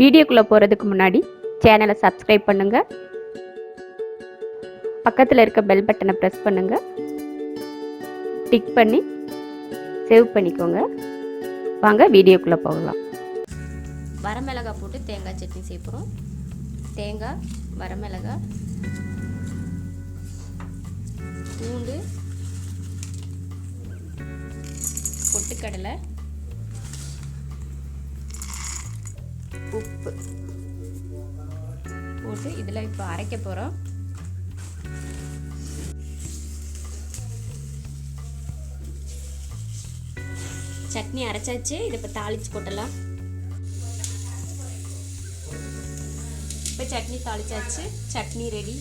வீடியோக்குள்ளே போகிறதுக்கு முன்னாடி சேனலை சப்ஸ்கிரைப் பண்ணுங்கள் பக்கத்தில் இருக்க பெல் பட்டனை ப்ரெஸ் பண்ணுங்கள் டிக் பண்ணி சேவ் பண்ணிக்கோங்க. வாங்க வீடியோக்குள்ளே போகலாம். வரமிளகாய் போட்டு தேங்காய் சட்னி சேர்க்குறோம் தேங்காய் வரமிளகாய் பூண்டு பொட்டுக்கடலை உப்பு. போட்டு இதில் இப்போ அரைக்க போகிறோம். சட்னி அரைச்சாச்சு. இதை இப்போ தாளிச்சு போட்டலாம் இப்போ சட்னி தாளிச்சாச்சு. சட்னி ரெடி